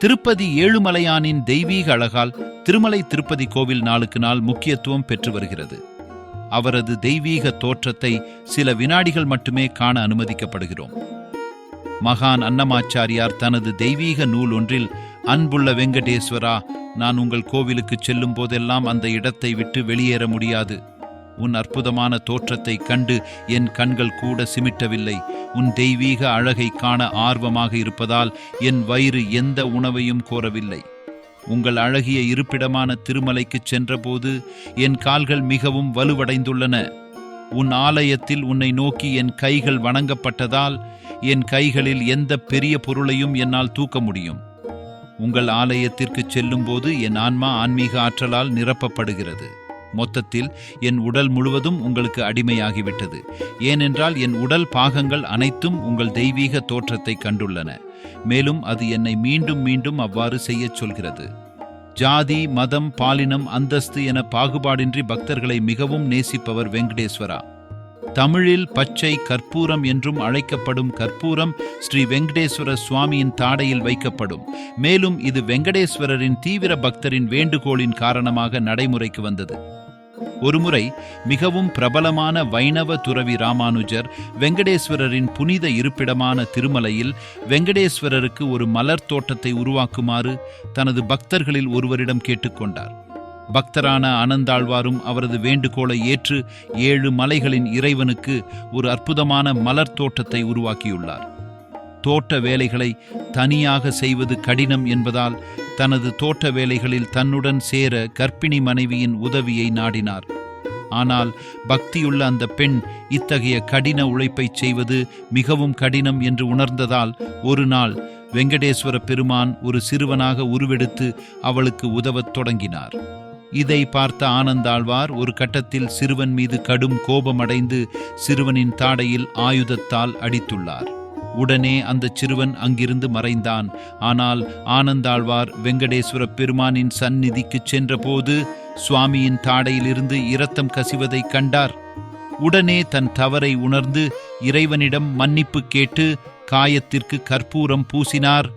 திருப்பதி ஏழுமலையானின் தெய்வீக அழகால் திருமலை திருப்பதி கோவில் நாளுக்கு நாள் முக்கியத்துவம் பெற்று வருகிறது. அவரது தெய்வீக தோற்றத்தை சில வினாடிகள் மட்டுமே காண அனுமதிக்கப்படுகிறோம். மகான் அன்னமாச்சாரியார் தனது தெய்வீக நூல் ஒன்றில் அன்புள்ள வெங்கடேஸ்வரா நான் உங்கள் கோவிலுக்கு செல்லும் போதெல்லாம் அந்த இடத்தை விட்டு வெளியேற முடியாது. உன் அற்புதமான தோற்றத்தைக் கண்டு என் கண்கள் கூட சிமிட்டவில்லை. உன் தெய்வீக அழகை காண ஆர்வமாக இருப்பதால் என் வயிறு எந்த உணவையும் கோரவில்லை. உங்கள் அழகிய இருப்பிடமான திருமலைக்குச் சென்றபோது என் கால்கள் மிகவும் வலுவடைந்துள்ளன. உன் ஆலயத்தில் உன்னை நோக்கி என் கைகள் வணங்கப்பட்டதால் என் கைகளில் எந்த பெரிய பொருளையும் என்னால் தூக்க முடியும். உங்கள் ஆலயத்திற்கு செல்லும்போது என் ஆன்மா ஆன்மீக ஆற்றலால் நிரப்பப்படுகிறது. மொத்தத்தில் என் உடல் முழுவதும் உங்களுக்கு அடிமையாகிவிட்டது. ஏனென்றால் என் உடல் பாகங்கள் அனைத்தும் உங்கள் தெய்வீக தோற்றத்தை கண்டுள்ளன. மேலும் அது என்னை மீண்டும் மீண்டும் அவ்வாறு செய்யச் சொல்கிறது. ஜாதி மதம் பாலினம் அந்தஸ்து என பாகுபாடின்றி பக்தர்களை மிகவும் நேசிப்பவர் வெங்கடேஸ்வரா. தமிழில் பச்சை கற்பூரம் என்றும் அழைக்கப்படும் கற்பூரம் ஸ்ரீ வெங்கடேஸ்வர சுவாமியின் தாடையில் வைக்கப்படும். மேலும் இது வெங்கடேஸ்வரரின் தீவிர பக்தரின் வேண்டுகோளின் காரணமாக நடைமுறைக்கு வந்தது. ஒருமுறை மிகவும் பிரபலமான வைணவ துறவி ராமானுஜர் வெங்கடேஸ்வரரின் புனித இருப்பிடமான திருமலையில் வெங்கடேஸ்வரருக்கு ஒரு மலர் தோட்டத்தை உருவாக்குமாறு தனது பக்தர்களில் ஒருவரிடம் கேட்டுக்கொண்டார். பக்தரான ஆனந்தாழ்வாரும் அவரது வேண்டுகோளை ஏற்று ஏழு மலைகளின் இறைவனுக்கு ஒரு அற்புதமான மலர் தோட்டத்தை உருவாக்கியுள்ளார். தோட்ட வேலைகளை தனியாக செய்வது கடினம் என்பதால் தனது தோட்ட வேலைகளில் தன்னுடன் சேர கர்ப்பிணி மனைவியின் உதவியை நாடினார். ஆனால் பக்தியுள்ள அந்த பெண் இத்தகைய கடின உழைப்பைச் செய்வது மிகவும் கடினம் என்று உணர்ந்ததால் ஒரு நாள் வெங்கடேஸ்வர பெருமான் ஒரு சிறுவனாக உருவெடுத்து அவளுக்கு உதவத் தொடங்கினார். இதை பார்த்த ஆனந்தாழ்வார் ஒரு கட்டத்தில் சிறுவன் மீது கடும் கோபமடைந்து சிறுவனின் தாடையில் ஆயுதத்தால் அடித்துள்ளார். உடனே அந்த சிறுவன் அங்கிருந்து மறைந்தான். ஆனால் ஆனந்தாழ்வார் வெங்கடேஸ்வர பெருமானின் சந்நிதிக்குச் சென்றபோது சுவாமியின் தாடையிலிருந்து இரத்தம் கசிவதைக் கண்டார். உடனே தன் தவறை உணர்ந்து இறைவனிடம் மன்னிப்பு கேட்டு காயத்திற்கு கற்பூரம் பூசினார்.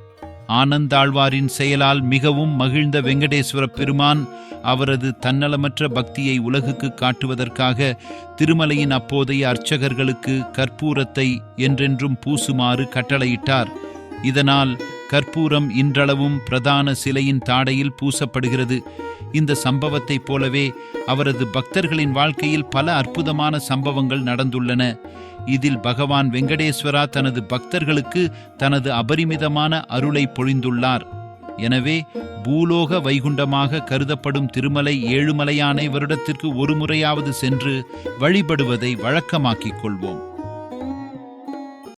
ஆனந்தாழ்வாரின் செயலால் மிகவும் மகிழ்ந்த வெங்கடேஸ்வர பெருமான் அவரது தன்னலமற்ற பக்தியை உலகுக்கு காட்டுவதற்காக திருமலையின் அப்போதைய அர்ச்சகர்களுக்கு கற்பூரத்தை என்றென்றும் பூசுமாறு கட்டளையிட்டார். இதனால் கற்பூரம் இன்றளவும் பிரதான சிலையின் தாடையில் பூசப்படுகிறது. இந்த சம்பவத்தைப் போலவே அவரது பக்தர்களின் வாழ்க்கையில் பல அற்புதமான சம்பவங்கள் நடந்துள்ளன. இதில் பகவான் வெங்கடேஸ்வரா தனது பக்தர்களுக்கு தனது அபரிமிதமான அருளை பொழிந்துள்ளார். எனவே பூலோக வைகுண்டமாக கருதப்படும் திருமலை ஏழுமலையானை வருடத்திற்கு ஒரு முறையாவது சென்று வழிபடுவதை வழக்கமாக்கிக் கொள்வோம்.